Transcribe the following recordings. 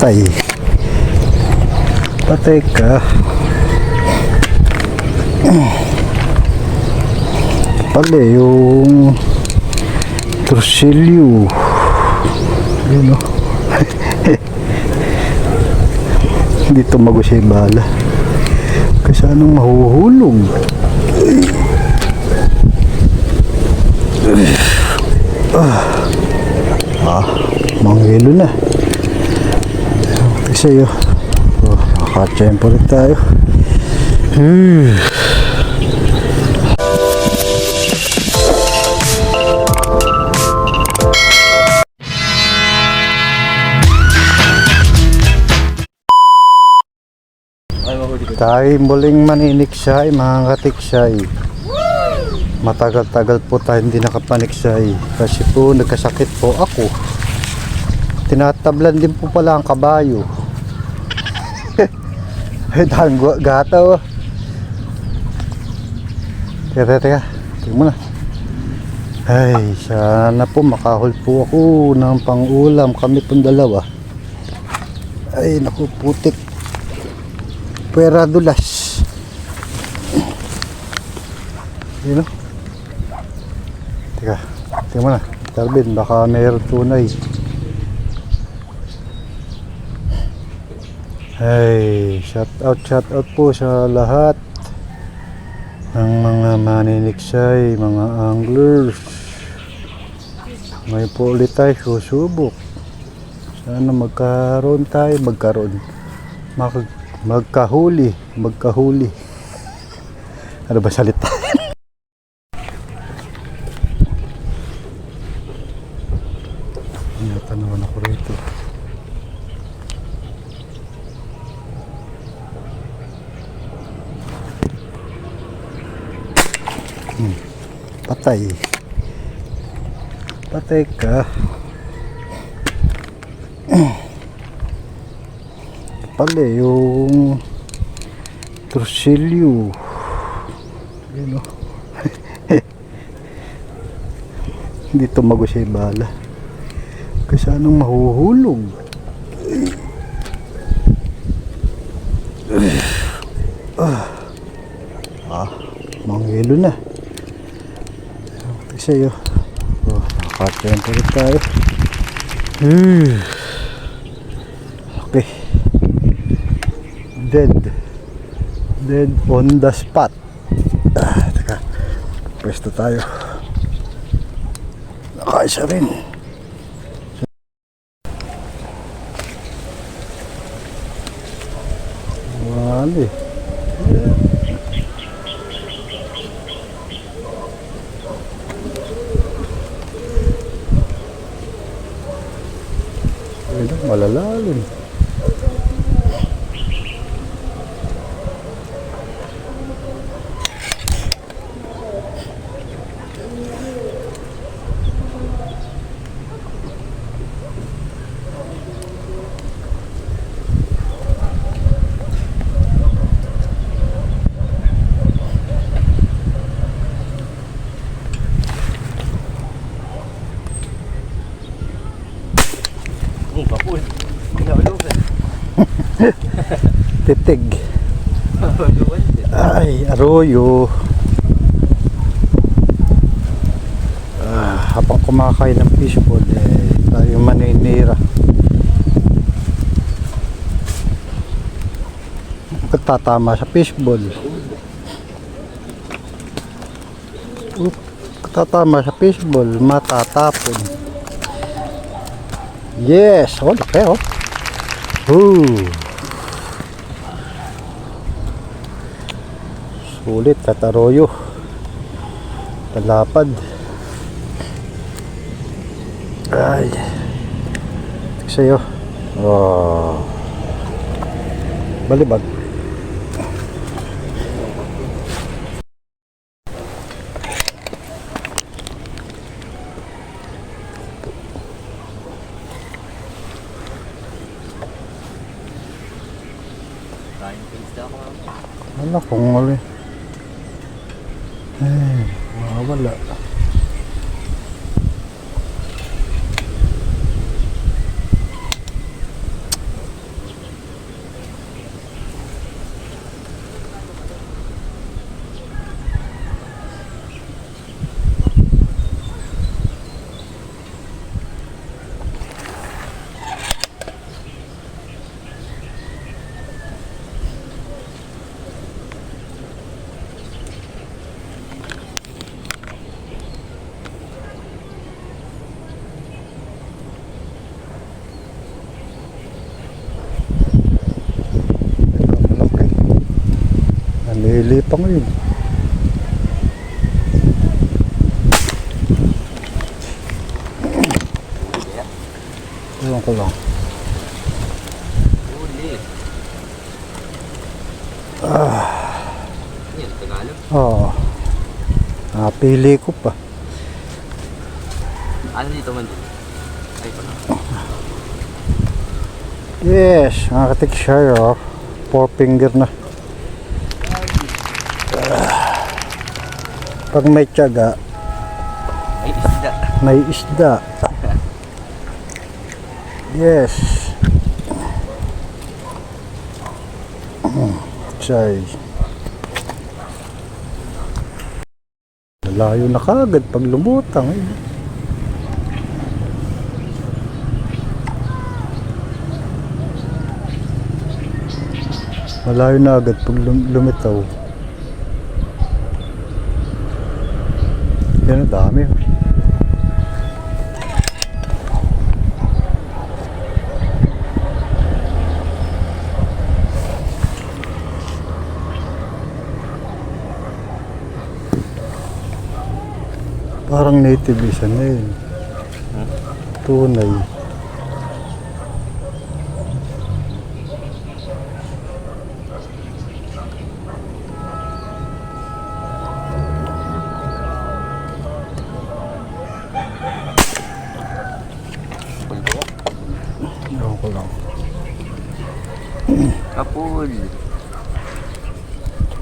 Patay. Patay ka. Pala yung Torsilyo. Yun o. Hindi tumago siya yung bala. Kasi anong mahuhulog? Ah, manghilo na. Kasi yun. Oh, nakatsempo rin tayo. Hmm. Tayo muling maniniksay, mga katiksay. Matagal-tagal po tayo hindi nakapaniksay. Kasi po nagkasakit po ako. Tinatablan din po pala ang kabayo. Dahil gu- gata oh. Teka, teka, teka. Tingnan mo na. Ay, sana po makahol po ako ng pang-ulam. Kami pong dalawa. Ay, naku, putik. Pwera dulas. Yun o. Teka, tingnan mo na. Darwin, baka mayroon tunay. Hey, shout out, shout out po sa lahat ng mga maniniksay, mga anglers. Ngayon po ulit tayo susubok. Sana magkaroon tayo, magkaroon. Mag, magkahuli, magkahuli. Ano ba salita? Yata naman ako rito. Hmm. Patay. Patay ka. Pala yung Torsilyo. Yun o. Hindi tumago siya yung bala. Kasi anong mahuhulog? Ah, manghilo na. Kasi yun. Oh, nakakatento rin tayo. Hmm. Okay. Dead. Dead on the spot. Ah, teka. Pwesto tayo. Nakaisa rin. Ayun, malalalim. Ang kapul. Pinaulo ka. Titig. Ay, arroyo. Ah, habang kumakain ng fishball, eh, tayo maninira. Tatama sa fishball. Oop, tatama sa fishball, matatapon. Yes! Oh, laki oh. Ooh. Sulit at arroyo. Talapad. Ay. Sa'yo. Oh. Balibag. Kain pizza ako. Ano kung ano eh. Eh, mawala. Hili pa ngayon. Ewan ko lang. Huli. Ah. Yan, Tagalog. Oo. Napili ko pa. Ano dito man dito? Ay, pa. Yes, mga katikshire, oh. Four finger na. Pag may tiyaga, Ay, isda. may isda. Yes. Chay. Malayo na kagad pag lumutang. Eh. Malayo na agad pag lum- lumitaw. Yan ang dami. Parang native isa na yun. Tunay. Lang. Kapul.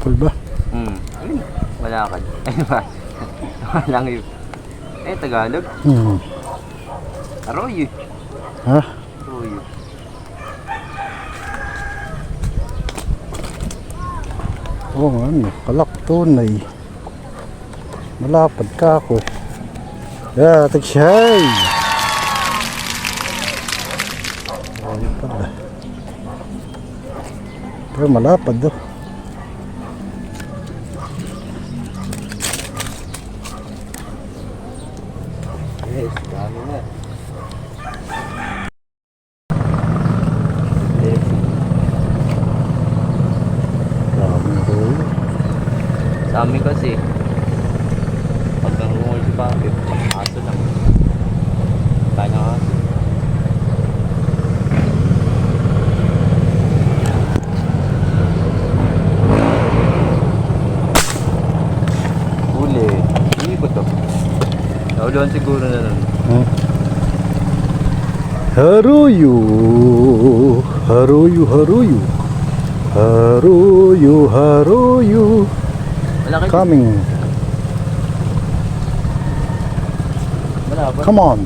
Full ba? Hmm. Ayun. Malakad. Ayun ba? Walang yun. Eh, Tagalog. Hmm. Arroyo. Ha? Arroyo. Oo nga, ano. Kalak tunay. Malapad ka ako. Yeah, tagshay! Malipad na. Pero malapad do. Yes, dami na. Dami oh. kasi. Pag nangungulit pa, 50. Nauluan siguro na nun. Hmm? Haruyu, haruyu, haruyu, haruyu, haruyu, Malaki. coming, Wala ba? come on.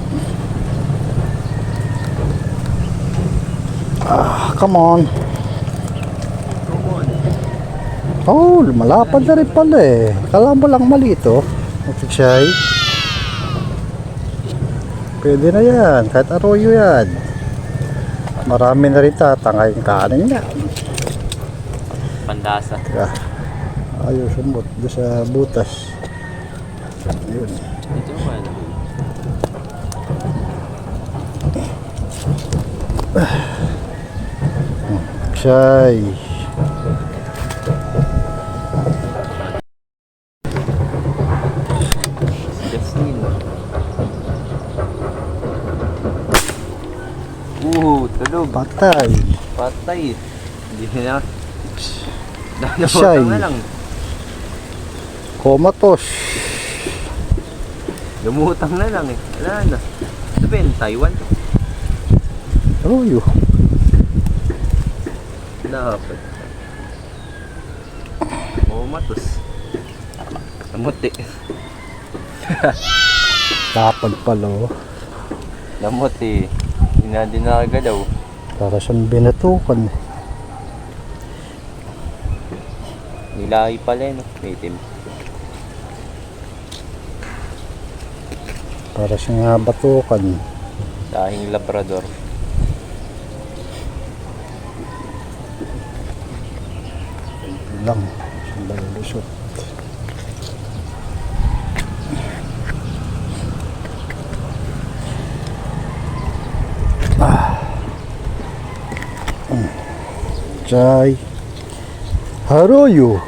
Ah, come on. Come on. Oh, malapad na rin pala eh. Kala mo lang mali ito. Magsishay. Pwede na yan. Kahit arroyo yan. Marami na rin tatangay yung kanin niya. Pandasa. Teka. Ayaw sumot. Doon sa butas. Ayun. Ito mo ano? Shay. Patay. Patay. Hindi na. Shy. Lumutang na lang. Komatos. Lumutang na lang eh. Wala na. Ito ba yun? Taiwan? Arroyo. Dapat. Oo, matos. Namuti. Lapad pala oh. Namuti. Hindi na din nakagalaw. Para siyang binatukan. Nilahi pala eh, no? May itim. Para siyang batukan. Dahing labrador. lang siyang lulusot Chai. How are you?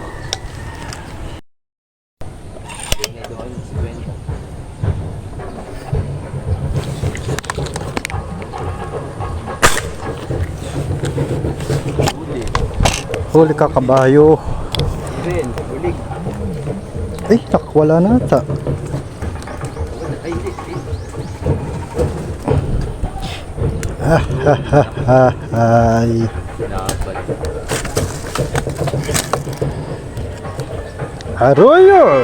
Huli ka kabayo. Ay, tak, wala na ata. Ah, ha, ha, ha, ha, ha. Arroyo!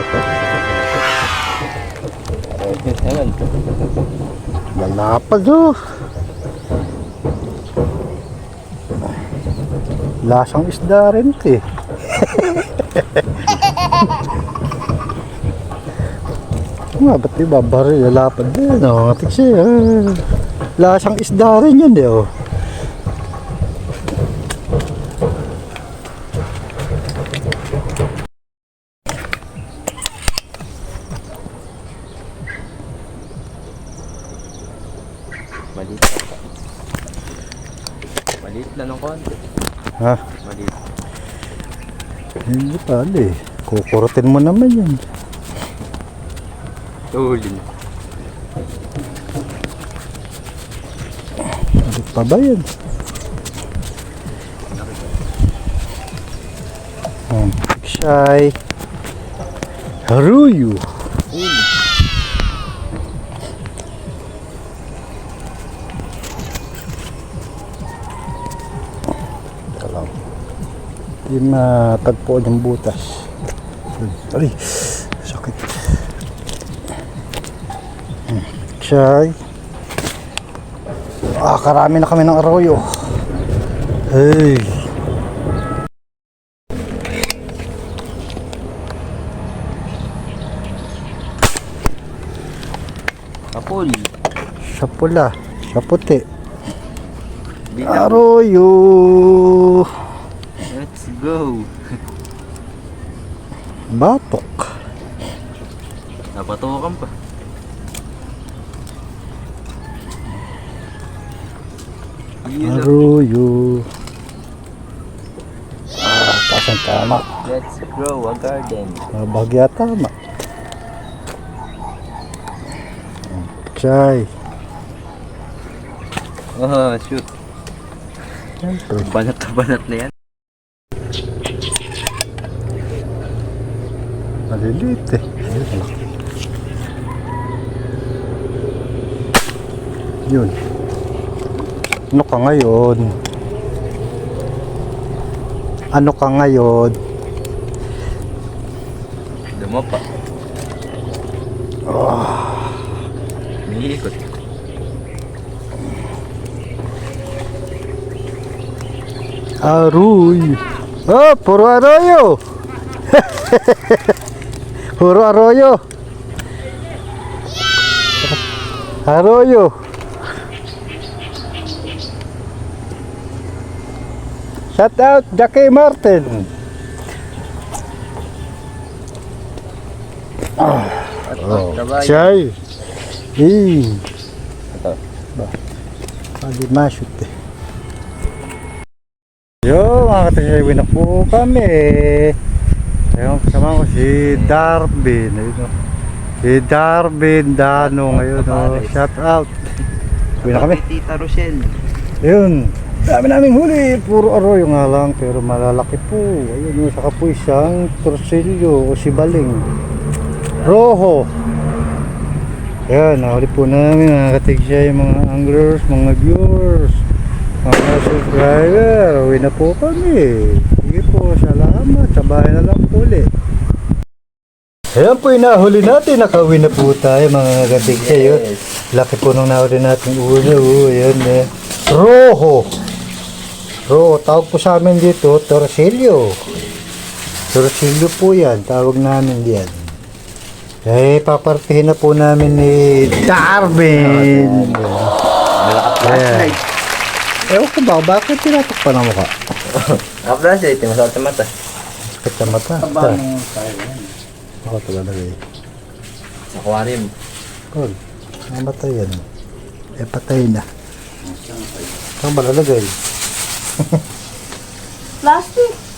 Lalapad oh. Lasang isda rin ito eh. Nga, ba't di babari? Lalapad din oh. Tiksi ah. Lasang isda rin yan eh oh. Maliit. Maliit lang ng konti. Ha? Maliit. Hindi pala eh. Kukurutin mo naman yan. Tuhuli na. Hindi pa ba yan? Hmm. Shy. Haruyu. Ito Hindi matagpuan yung butas. Ay, sakit. Shy. Ah, karami na kami ng arroyo. Hey. Kapul. Sa pula, sa puti. Bitaw. Arroyo. Go. Batok. Napatukan pa. Arroyo. Ah, taas ang tama. Let's grow a garden. Ah, Bagya tama. Chay. Oh, shoot. Siyempre. Banat na banat na yan. Maliliit eh. Ayun. Yun. Ano ka ngayon? Ano ka ngayon? Dumapa. Umiikot. Aruy. Oh, puro arroyo. puro arroyo. Arroyo. Shout out Jackie Martin. Oh. tabayo. Chay. Eh, Ito. Pali mashoot eh. Yo, mga katasyawi na po kami. Ayun, kasama ko si Darvin. Ayun, oh. Si Darvin Dano ngayon. Oh. Shout out. Uwi na kami. Tita Rochelle. Ayun. Dami naming huli. Puro arroyo nga lang. Pero malalaki po. Ayun, saka po isang torsilyo o si Baling. Rojo. Ayan, nahuli po namin mga katigsya yung mga anglers, mga viewers, mga subscriber. Uwi na po kami. Sige po, salamat. Sa bahay na lang ulit. Ayan po yung nahuli natin. Nakauwi na po tayo mga katigsya. Yun. Laki po nung nahuli natin ulo. Oh, ayan eh. Rojo. Rojo. Tawag po sa amin dito, Torsilyo. Torsilyo po yan. Tawag namin diyan. Eh, papartihin na po namin ni Darwin. Ewan ko ba, bakit tinatakpan ang mukha? Ako flashlight, masakit sa mata. Sakit sa mata. Ako talaga eh. Sa aquarium. Kol, namatay yan. Eh, patay na. Saan ba lalagay? Plastic.